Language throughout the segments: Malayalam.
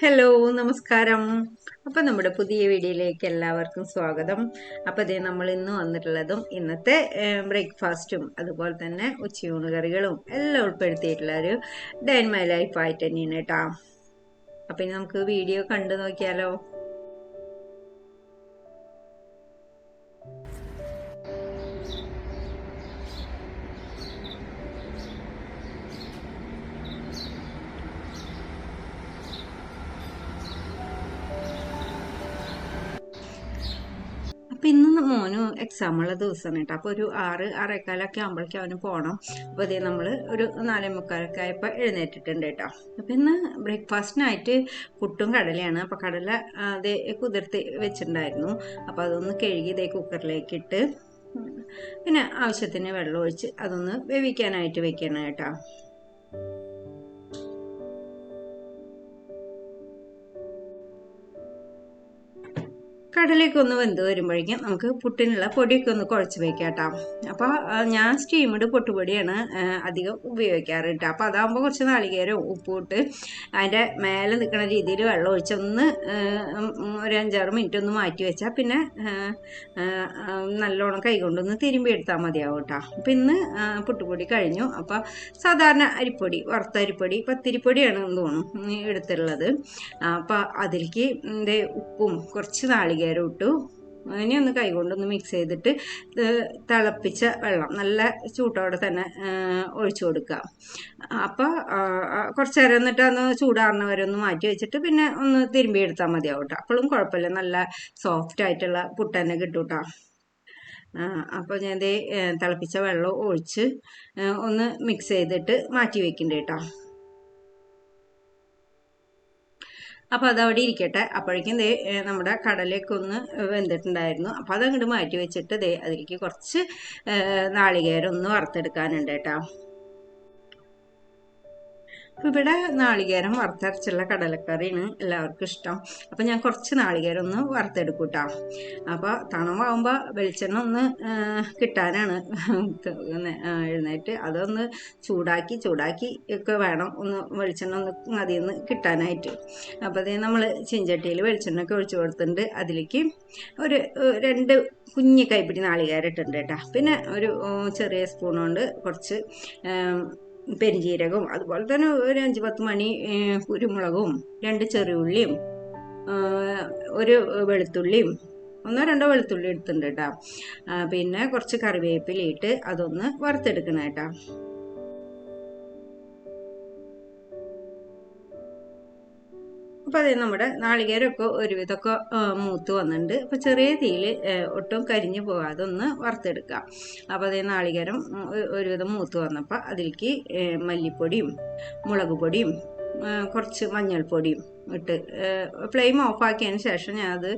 ഹലോ നമസ്കാരം. അപ്പം നമ്മുടെ പുതിയ വീഡിയോയിലേക്ക് എല്ലാവർക്കും സ്വാഗതം. അപ്പം ഇതേ നമ്മൾ ഇന്ന് വന്നിട്ടുള്ളതും ഇന്നത്തെ ബ്രേക്ക്ഫാസ്റ്റും അതുപോലെ തന്നെ ഉച്ചയൂണ് കറികളും എല്ലാം ഉൾപ്പെടുത്തിയിട്ടുള്ള ഒരു ഡൈൻ മൈ ലൈഫ് ആയിട്ട് തന്നെയാണ് കേട്ടോ. അപ്പം ഇനി നമുക്ക് വീഡിയോ കണ്ടു നോക്കിയാലോ? മോന് എക്സാം ഉള്ള ദിവസമാണ് കേട്ടോ. അപ്പോൾ ഒരു ആറ് ആറേക്കാലൊക്കെ ആകുമ്പോഴേക്കും അവന് പോണം. അപ്പോൾ അതേ നമ്മൾ ഒരു നാലേ മുക്കാലൊക്കെ ആയപ്പോൾ എഴുന്നേറ്റിട്ടുണ്ട് കേട്ടോ. അപ്പോൾ ഇന്ന് ബ്രേക്ക്ഫാസ്റ്റിനായിട്ട് പുട്ടും കടലയാണ്. അപ്പോൾ കടല അതേ കുതിർത്ത് വെച്ചിട്ടുണ്ടായിരുന്നു. അപ്പോൾ അതൊന്ന് കഴുകി ഇതേ കുക്കറിലേക്ക് ഇട്ട് പിന്നെ ആവശ്യത്തിന് വെള്ളം ഒഴിച്ച് അതൊന്ന് വേവിക്കാനായിട്ട് വെക്കണം കേട്ടോ. കടലയൊക്കെ ഒന്ന് വെന്ത് വരുമ്പോഴേക്കും നമുക്ക് പുട്ടിനുള്ള പൊടിയൊക്കെ ഒന്ന് കുഴച്ച് വയ്ക്കാം കേട്ടോ അപ്പോൾ ഞാൻ സ്റ്റീമഡ് പൊട്ടുപൊടിയാണ് അധികം ഉപയോഗിക്കാറ് കേട്ടോ അപ്പോൾ അതാകുമ്പോൾ കുറച്ച് നാളികേരം ഉപ്പും ഇട്ട് അതിന്റെ മേലെ നിൽക്കുന്ന രീതിയിൽ വെള്ളം ഒഴിച്ചൊന്ന് ഒരു അഞ്ചാറ് മിനിറ്റ് ഒന്ന് മാറ്റി വെച്ചാൽ പിന്നെ നല്ലോണം കൈകൊണ്ടൊന്ന് തിരുമ്പി എടുത്താൽ മതിയാവും കേട്ടോ അപ്പം ഇന്ന് പുട്ടുപൊടി കഴിഞ്ഞു. അപ്പോൾ സാധാരണ അരിപ്പൊടി വറുത്ത അരിപ്പൊടി പത്തിരിപ്പൊടിയാണ് തോന്നുന്നു എടുത്തിട്ടുള്ളത്. അപ്പോൾ അതിലേക്ക് ഉപ്പും കുറച്ച് നാളികേരം നാളികേരം ഇട്ടു. ഇനി ഒന്ന് കൈകൊണ്ടൊന്ന് മിക്സ് ചെയ്തിട്ട് തിളപ്പിച്ച വെള്ളം നല്ല ചൂട്ടോടെ തന്നെ ഒഴിച്ചു കൊടുക്കുക. അപ്പോൾ കുറച്ച് നേരം എന്നിട്ട് ഒന്ന് ചൂടാറുന്ന വരെ ഒന്ന് മാറ്റി വെച്ചിട്ട് പിന്നെ ഒന്ന് തിരുമ്പി എടുത്താൽ മതിയാവും കേട്ടോ അപ്പോഴും കുഴപ്പമില്ല. നല്ല സോഫ്റ്റ് ആയിട്ടുള്ള പുട്ട് തന്നെ കിട്ടും കേട്ടോ അപ്പോൾ ഞാൻ തിളപ്പിച്ച വെള്ളം ഒഴിച്ച് ഒന്ന് മിക്സ് ചെയ്തിട്ട് മാറ്റി വെക്കുന്നുണ്ട് കേട്ടോ അപ്പോൾ അത് അവിടെ ഇരിക്കട്ടെ. അപ്പോഴേക്കും ദേ നമ്മുടെ കടലേക്ക് ഒന്ന് വെന്തിട്ടുണ്ടായിരുന്നു. അപ്പോൾ അതങ്ങോട്ട് മാറ്റി വെച്ചിട്ട് ദേ അതിലേക്ക് കുറച്ച് നാളികേരം ഒന്ന് വറുത്തെടുക്കാനുണ്ട് കേട്ടോ. അപ്പോൾ ഇവിടെ നാളികേരം വറുത്തരച്ചുള്ള കടലക്കറിയാണ് എല്ലാവർക്കും ഇഷ്ടം. അപ്പോൾ ഞാൻ കുറച്ച് നാളികേരം ഒന്ന് വറുത്തെടുക്കും കേട്ടോ അപ്പോൾ തണവാകുമ്പോൾ വെളിച്ചെണ്ണ ഒന്ന് കിട്ടാനാണ്. എഴുന്നേറ്റ് അതൊന്ന് ചൂടാക്കി ചൂടാക്കി ഒക്കെ വേണം ഒന്ന് വെളിച്ചെണ്ണ ഒന്ന് അതിൽ നിന്ന് കിട്ടാനായിട്ട്. അപ്പോൾ അതേ നമ്മൾ ചിഞ്ചട്ടിയിൽ വെളിച്ചെണ്ണ ഒക്കെ ഒഴിച്ചു കൊടുത്തിട്ടുണ്ട്. അതിലേക്ക് ഒരു രണ്ട് കുഞ്ഞ് കൈപ്പിടി നാളികേരം ഇട്ടിട്ടുണ്ട് കേട്ടോ. പിന്നെ ഒരു ചെറിയ സ്പൂൺ കൊണ്ട് കുറച്ച് പെരിഞ്ജീരകവും അതുപോലെ തന്നെ ഒരു അഞ്ച് പത്ത് മണി കുരുമുളകും രണ്ട് ചെറിയുള്ളിയും ഒരു വെളുത്തുള്ളിയും ഒന്നോ രണ്ടോ വെളുത്തുള്ളി എടുത്തിട്ടുണ്ട് കേട്ടോ പിന്നെ കുറച്ച് കറിവേപ്പിലയിട്ട് അതൊന്ന് വറുത്തെടുക്കണം കേട്ടോ അപ്പോൾ അതിന് നമ്മുടെ നാളികേരമൊക്കെ ഒരുവിധമൊക്കെ മൂത്ത് വന്നിട്ടുണ്ട്. അപ്പോൾ ചെറിയ തീയിൽ ഒട്ടും കരിഞ്ഞു പോകാതെ ഒന്ന് വറുത്തെടുക്കാം. അപ്പോൾ അതേ നാളികേരം ഒരുവിധം മൂത്ത് വന്നപ്പോൾ അതിലേക്ക് മല്ലിപ്പൊടിയും മുളക് പൊടിയും കുറച്ച് മഞ്ഞൾപ്പൊടിയും ഇട്ട് ഫ്ലെയിം ഓഫാക്കിയതിന് ശേഷം ഞാൻ അത്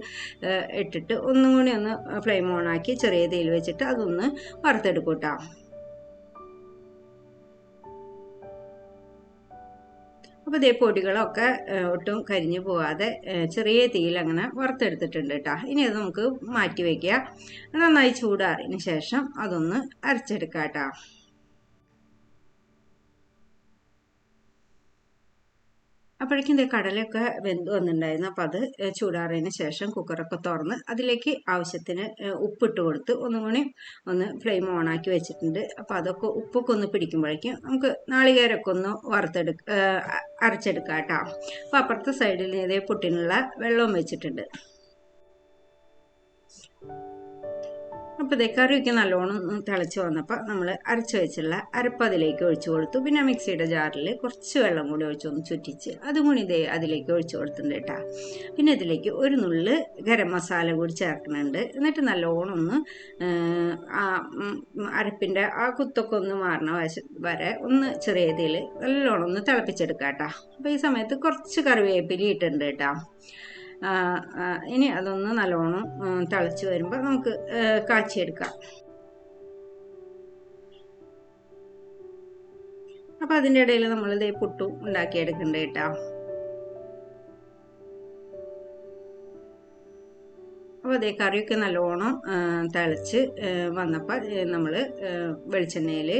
ഇട്ടിട്ട് ഒന്നും കൂടി ഒന്ന് ഫ്ലെയിം ഓണാക്കി ചെറിയ തീയിൽ വെച്ചിട്ട് അതൊന്ന് വറുത്തെടുക്കും അപ്പോൾ ഇതേ പൊടികളൊക്കെ ഒട്ടും കരിഞ്ഞു പോവാതെ ചെറിയ തീയിൽ അങ്ങനെ വറുത്തെടുത്തിട്ടുണ്ട് കേട്ടോ ഇനി അത് നമുക്ക് മാറ്റി വയ്ക്കുക നന്നായി ചൂടാറിയതിന് ശേഷം അതൊന്ന് അരച്ചെടുക്കാം കേട്ടോ അപ്പോഴേക്കും ഇതേ കടലയൊക്കെ വെന്ത് വന്നിട്ടുണ്ടായിരുന്നു. അപ്പോൾ അത് ചൂടാറിയതിന് ശേഷം കുക്കറൊക്കെ തുറന്ന് അതിലേക്ക് ആവശ്യത്തിന് ഉപ്പിട്ട് കൊടുത്ത് ഒന്നും കൂടി ഒന്ന് ഫ്ലെയിം ഓണാക്കി വെച്ചിട്ടുണ്ട്. അപ്പോൾ അതൊക്കെ ഉപ്പൊക്കെ ഒന്ന് പിടിക്കുമ്പോഴേക്കും നമുക്ക് നാളികേരമൊക്കെ ഒന്ന് വറുത്തെടുക്ക അരച്ചെടുക്കാം കേട്ടോ. അപ്പോൾ അപ്പുറത്തെ സൈഡിൽ ഇതേ പുട്ടിനുള്ള വെള്ളവും വെച്ചിട്ടുണ്ട്. അപ്പോൾ ഇതേ കറിയൊക്കെ നല്ലോണം തിളച്ച് വന്നപ്പോൾ നമ്മൾ അരച്ച് വെച്ചുള്ള അരപ്പ് അതിലേക്ക് ഒഴിച്ചു കൊടുത്തു. പിന്നെ മിക്സിയുടെ ജാറിൽ കുറച്ച് വെള്ളം കൂടി ഒഴിച്ചൊന്ന് ചുറ്റിച്ച് അതും കൂടി ഇതേ അതിലേക്ക് ഒഴിച്ചു കൊടുത്തിട്ടുണ്ട് കേട്ടോ. പിന്നെ ഇതിലേക്ക് ഒരു നുള്ള് ഗരം മസാല കൂടി ചേർക്കുന്നുണ്ട്. എന്നിട്ട് നല്ലോണം ഒന്ന് ആ അരപ്പിന്റെ ആ കുത്തൊക്കെ ഒന്ന് മാറണ വശ വരെ ഒന്ന് ചെറിയ രീതിയിൽ നല്ലോണം ഒന്ന് തിളപ്പിച്ചെടുക്കാം കേട്ടോ. അപ്പോൾ ഈ സമയത്ത് കുറച്ച് കറിവേപ്പില ഇട്ടിട്ടുണ്ട് കേട്ടോ. ഇനി അതൊന്ന് നല്ലോണം തിളച്ച് വരുമ്പോൾ നമുക്ക് കാച്ചിയെടുക്കാം. അപ്പം അതിന്റെ ഇടയിൽ നമ്മൾ ഇതേ പുട്ടും ഉണ്ടാക്കിയെടുക്കണ്ടേ കേട്ടോ അപ്പോൾ അതേ കറിയൊക്കെ നല്ലോണം തിളച്ച് വന്നപ്പോൾ നമ്മൾ വെളിച്ചെണ്ണയിൽ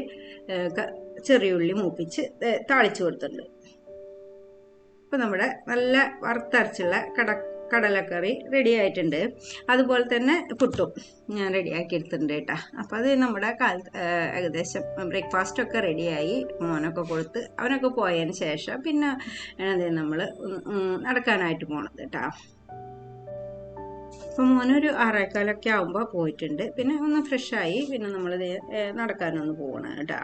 ചെറിയുള്ളി മൂപ്പിച്ച് താളിച്ച് കൊടുത്തിട്ടുണ്ട്. അപ്പോൾ നമ്മുടെ നല്ല വറുത്തരച്ചുള്ള കട കടലക്കറി റെഡി ആയിട്ടുണ്ട്. അതുപോലെ തന്നെ പുട്ടും ഞാൻ റെഡിയാക്കി എടുത്തിട്ടുണ്ട് കേട്ടോ. അപ്പോൾ അത് നമ്മുടെ കാലത്ത് ഏകദേശം ബ്രേക്ക്ഫാസ്റ്റൊക്കെ റെഡിയായി മോനൊക്കെ കൊടുത്ത് അവനൊക്കെ പോയതിന് ശേഷം പിന്നെ നമ്മൾ നടക്കാനായിട്ട് പോണത് കേട്ടോ. അപ്പോൾ മോനൊരു ആറേക്കാലൊക്കെ ആകുമ്പോൾ പോയിട്ടുണ്ട്. പിന്നെ ഒന്ന് ഫ്രഷായി പിന്നെ നമ്മൾ നടക്കാനൊന്ന് പോകണം കേട്ടോ.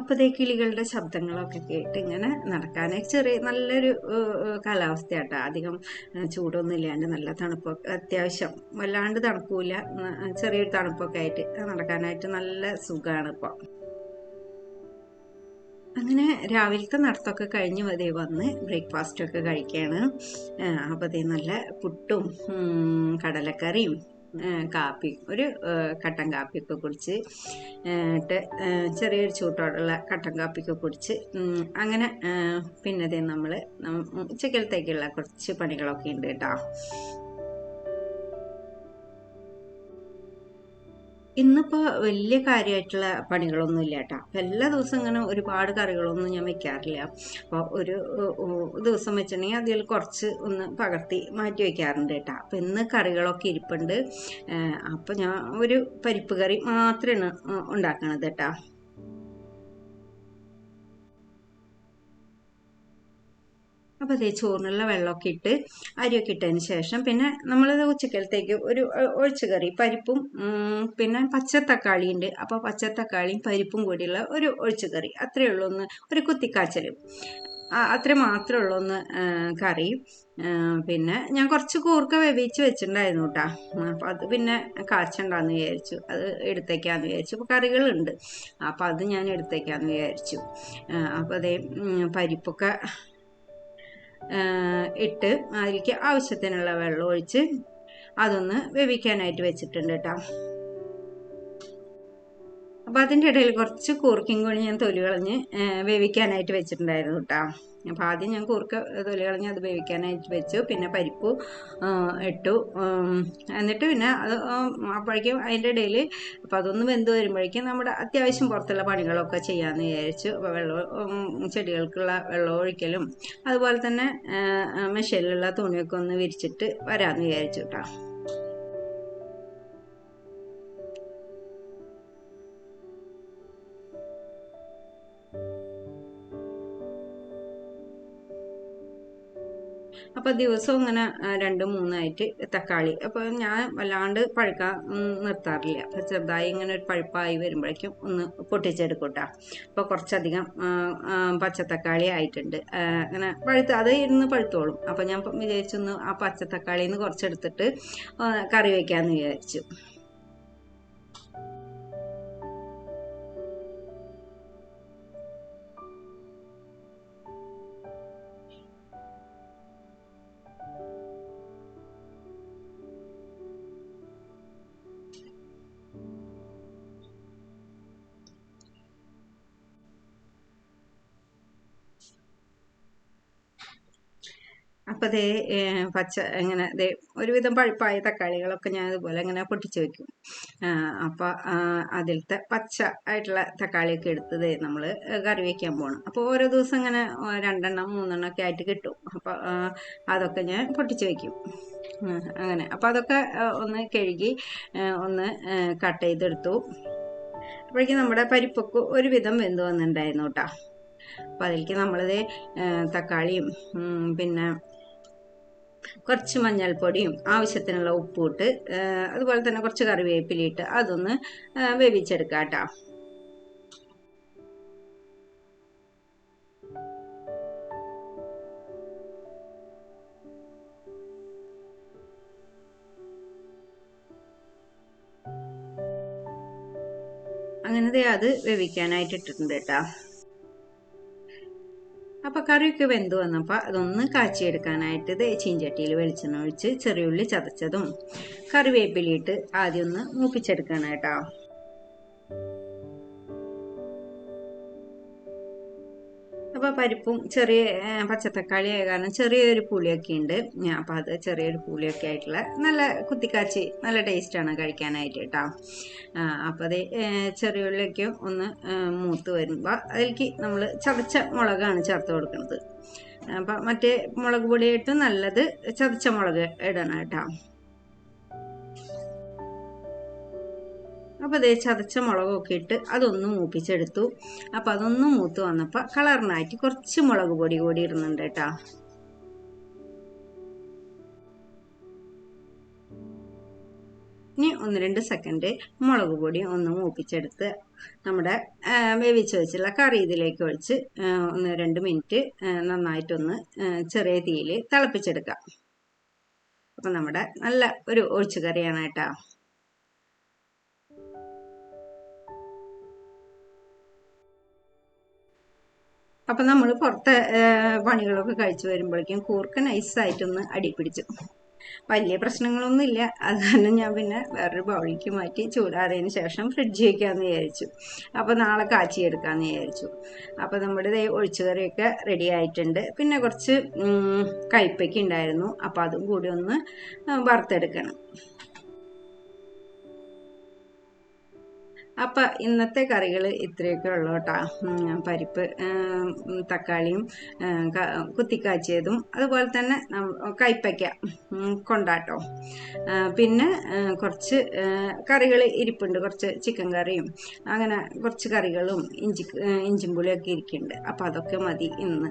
അപ്പോൾ കിളികളുടെ ശബ്ദങ്ങളൊക്കെ കേട്ട് ഇങ്ങനെ നടക്കാൻ ചെറിയ നല്ലൊരു കാലാവസ്ഥയാട്ടോ. അധികം ചൂടൊന്നും ഇല്ലാണ്ട് നല്ല തണുപ്പൊക്കെ അത്യാവശ്യം വല്ലാണ്ട് തണുപ്പില്ല. ചെറിയൊരു തണുപ്പൊക്കെ ആയിട്ട് നടക്കാനായിട്ട് നല്ല സുഖമാണ് ഇപ്പോൾ അങ്ങനെ രാവിലത്തെ നടത്തൊക്കെ കഴിഞ്ഞ് മതി വന്ന് ബ്രേക്ക്ഫാസ്റ്റൊക്കെ കഴിക്കുകയാണ് അപ്പോൾ അതേ നല്ല പുട്ടും കടലക്കറിയും കാപ്പി ഒരു കട്ടൻ കാപ്പിയൊക്കെ കുടിച്ച് ഇട്ട് ചെറിയൊരു ചൂട്ടോടുള്ള കട്ടൻ കാപ്പിയൊക്കെ കുടിച്ച് അങ്ങനെ പിന്നതേ നമ്മൾ ഉച്ചക്കലത്തേക്കുള്ള കുറച്ച് പണികളൊക്കെ ഉണ്ട് കേട്ടോ. ഇന്നിപ്പോൾ വലിയ കാര്യമായിട്ടുള്ള പണികളൊന്നും ഇല്ല കേട്ടോ എല്ലാ ദിവസവും ഇങ്ങനെ ഒരുപാട് കറികളൊന്നും ഞാൻ വെക്കാറില്ല. അപ്പോൾ ഒരു ദിവസം വെച്ചിട്ടുണ്ടെങ്കിൽ അതിൽ കുറച്ച് ഒന്ന് പകർത്തി മാറ്റി വെക്കാറുണ്ട് കേട്ടോ. അപ്പൊ ഇന്ന് കറികളൊക്കെ ഇരിപ്പുണ്ട്. അപ്പൊ ഞാൻ ഒരു പരിപ്പ് കറി മാത്രമാണ് ഉണ്ടാക്കണത് കേട്ടോ. അപ്പോൾ അതേ ചോറിനുള്ള വെള്ളമൊക്കെ ഇട്ട് അരിയൊക്കെ ഇട്ടതിന് ശേഷം പിന്നെ നമ്മളത് ഉച്ചക്കലത്തേക്ക് ഒരു ഒഴിച്ചു കറി. പരിപ്പും പിന്നെ പച്ചത്തക്കാളി ഉണ്ട് അപ്പോൾ പച്ചത്തക്കാളിയും പരിപ്പും കൂടിയുള്ള ഒരു ഒഴിച്ചു കറി. അത്രയേ ഉള്ളൂ ഒന്ന് ഒരു കുത്തിക്കാച്ചലും അത്ര മാത്രമേ ഉള്ളൂ ഒന്ന് കറി. പിന്നെ ഞാൻ കുറച്ച് കൂർക്ക വേവിച്ച് വെച്ചിട്ടുണ്ടായിരുന്നു കേട്ടോ അപ്പം അത് പിന്നെ കാച്ചണ്ടാന്ന് വിചാരിച്ചു. അത് എടുത്തേക്കാന്ന് വിചാരിച്ചു. അപ്പോൾ കറികളുണ്ട്. അപ്പോൾ അത് ഞാൻ എടുത്തേക്കാന്ന് വിചാരിച്ചു. അപ്പോൾ അതേ പരിപ്പൊക്കെ ഇട്ട് അതിലേക്ക് ആവശ്യത്തിനുള്ള വെള്ളം ഒഴിച്ച് അതൊന്ന് വേവിക്കാനായിട്ട് വെച്ചിട്ടുണ്ട് കേട്ടോ. അപ്പോൾ അതിന്റെ ഇടയിൽ കുറച്ച് കൂർക്കും കൂടി ഞാൻ തൊലി കളഞ്ഞ് വേവിക്കാനായിട്ട് വെച്ചിട്ടുണ്ടായിരുന്നു കേട്ടോ അപ്പോൾ ആദ്യം ഞാൻ കൂർക്ക തൊലി കളഞ്ഞ് അത് വേവിക്കാനായിട്ട് വെച്ചു. പിന്നെ പരിപ്പ് ഇട്ടു. എന്നിട്ട് പിന്നെ അത് അപ്പോഴേക്കും അതിന്റെ ഇടയിൽ അപ്പോൾ അതൊന്ന് വെന്ത് വരുമ്പോഴേക്കും നമ്മുടെ അത്യാവശ്യം പുറത്തുള്ള പണികളൊക്കെ ചെയ്യാമെന്ന് വിചാരിച്ചു. അപ്പോൾ വെള്ളം ചെടികൾക്കുള്ള വെള്ളം ഒഴിക്കലും അതുപോലെ തന്നെ മെഷീനിലുള്ള തുണിയൊക്കെ ഒന്ന് വിരിച്ചിട്ട് വരാമെന്ന് വിചാരിച്ചു കേട്ടോ അപ്പോൾ ദിവസവും ഇങ്ങനെ രണ്ട് മൂന്നായിട്ട് തക്കാളി. അപ്പോൾ ഞാൻ വല്ലാണ്ട് പഴുക്കാൻ നിർത്താറില്ല. അപ്പോൾ ചെറുതായി ഇങ്ങനെ ഒരു പഴുപ്പായി വരുമ്പോഴേക്കും ഒന്ന് പൊട്ടിച്ചെടുക്കും കേട്ടോ അപ്പോൾ കുറച്ചധികം പച്ചത്തക്കാളി ആയിട്ടുണ്ട്. അങ്ങനെ പഴുത്ത് അത് ഇരുന്ന് പഴുത്തോളും. അപ്പോൾ ഞാൻ വിചാരിച്ചൊന്ന് ആ പച്ചത്തക്കാളിയിൽ നിന്ന് കുറച്ചെടുത്തിട്ട് കറി വയ്ക്കാമെന്ന് വിചാരിച്ചു. അപ്പം അതേ പച്ച ഇങ്ങനെ ദേ ഒരുവിധം പഴുപ്പായ തക്കാളികളൊക്കെ ഞാൻ ഇതുപോലെ ഇങ്ങനെ പൊട്ടിച്ച് വയ്ക്കും അപ്പോൾ അതിലത്തെ പച്ച ആയിട്ടുള്ള തക്കാളിയൊക്കെ എടുത്ത് ദേ നമ്മൾ കറി വയ്ക്കാൻ പോകണം അപ്പോൾ ഓരോ ദിവസം ഇങ്ങനെ രണ്ടെണ്ണം മൂന്നെണ്ണം ഒക്കെ ആയിട്ട് കിട്ടും. അപ്പോൾ അതൊക്കെ ഞാൻ പൊട്ടിച്ച് വയ്ക്കും അങ്ങനെ. അപ്പോൾ അതൊക്കെ ഒന്ന് കഴുകി ഒന്ന് കട്ട് ചെയ്തെടുത്തു. അപ്പോഴേക്കും നമ്മുടെ പരിപ്പൊക്കെ ഒരുവിധം വെന്ത് വന്നിട്ടുണ്ടായിരുന്നു കേട്ടോ. അപ്പോൾ അതിലേക്ക് നമ്മളിത് തക്കാളിയും പിന്നെ കുറച്ച് മഞ്ഞൾപ്പൊടിയും ആവശ്യത്തിനുള്ള ഉപ്പും ഇട്ട് അതുപോലെ തന്നെ കുറച്ച് കറിവേപ്പിലിട്ട് അതൊന്ന് വേവിച്ചെടുക്കാം കേട്ടോ. അത് വേവിക്കാനായിട്ട് ഇട്ടിട്ടുണ്ട് കേട്ടോ. അപ്പോൾ കറിയൊക്കെ വെന്ത് വന്നപ്പോൾ അതൊന്ന് കാച്ചിയെടുക്കാനായിട്ട് ഇത് ചീഞ്ചട്ടിയിൽ വെളിച്ചെണ്ണ ഒഴിച്ച് ചെറിയുള്ളി ചതച്ചതും കറിവേപ്പിലിട്ട് ആദ്യം ഒന്ന് മൂപ്പിച്ചെടുക്കണം അപ്പോൾ പരിപ്പും ചെറിയ പച്ചത്തക്കാളി ആയ കാരണം ചെറിയൊരു പുളിയൊക്കെ ഉണ്ട് അപ്പം അപ്പോൾ അത് ചെറിയൊരു പുളിയൊക്കെ ആയിട്ടുള്ള നല്ല കുത്തിക്കാച്ചി നല്ല ടേസ്റ്റാണ് കഴിക്കാനായിട്ട് കേട്ടോ. അപ്പോൾ അത് ചെറിയുള്ളിയൊക്കെ ഒന്ന് മൂത്ത് വരുമ്പോൾ അതിലേക്ക് നമ്മൾ ചതച്ച മുളകാണ് ചേർത്ത് കൊടുക്കുന്നത് അപ്പം മറ്റേ മുളക് പൊടിയായിട്ട് നല്ലത് ചതച്ച മുളക് ഇടണം കേട്ടോ. അപ്പോൾ ഇതേ ചതച്ച മുളകൊക്കെ ഇട്ട് അതൊന്ന് മൂപ്പിച്ചെടുത്തു. അപ്പോൾ അതൊന്ന് മൂത്ത് വന്നപ്പോൾ കളറിനായിട്ട് കുറച്ച് മുളക് പൊടി കൂടി ഇടുന്നുണ്ട് കേട്ടോ. ഇനി ഒന്ന് രണ്ട് സെക്കൻഡ് മുളക് പൊടി ഒന്ന് മൂപ്പിച്ചെടുത്ത് നമ്മുടെ വേവിച്ച് വെച്ചുള്ള കറി ഇതിലേക്ക് ഒഴിച്ച് ഒന്ന് രണ്ട് മിനിറ്റ് നന്നായിട്ടൊന്ന് ചെറിയ തീയിൽ തിളപ്പിച്ചെടുക്കാം. അപ്പം നമ്മുടെ നല്ല ഒരു ഒഴിച്ചു കറിയാണ് കേട്ടോ. അപ്പം നമ്മൾ പുറത്തെ പണികളൊക്കെ കഴിച്ചു വരുമ്പോഴേക്കും കൂർക്ക നൈസായിട്ടൊന്ന് അടിപ്പിടിച്ചു വലിയ പ്രശ്നങ്ങളൊന്നുമില്ല. അത് കാരണം ഞാൻ പിന്നെ വേറൊരു ബൗളിക്ക് മാറ്റി ചൂടാറിയതിന് ശേഷം ഫ്രിഡ്ജ് വയ്ക്കാമെന്ന് വിചാരിച്ചു. അപ്പോൾ നാളെ കാച്ചിയെടുക്കാമെന്ന് വിചാരിച്ചു. അപ്പോൾ നമ്മുടെ ഒഴിച്ചുകറിയൊക്കെ റെഡി ആയിട്ടുണ്ട്. പിന്നെ കുറച്ച് കയ്പ്പയ്ക്ക് ഉണ്ടായിരുന്നു. അപ്പോൾ അതും കൂടി ഒന്ന് വറുത്തെടുക്കണം. അപ്പം ഇന്നത്തെ കറികൾ ഇത്രയൊക്കെ ഉള്ളു കേട്ടോ. പരിപ്പ് തക്കാളിയും കുത്തിക്കാച്ചിയതും അതുപോലെ തന്നെ കയ്പ്പയ്ക്ക കൊണ്ടാട്ടോ. പിന്നെ കുറച്ച് കറികൾ ഇരിപ്പുണ്ട്. കുറച്ച് ചിക്കൻ കറിയും അങ്ങനെ കുറച്ച് കറികളും ഇഞ്ചി ഇഞ്ചിമ്പുളിയൊക്കെ ഇരിക്കുന്നുണ്ട്. അപ്പം അതൊക്കെ മതി ഇന്ന്.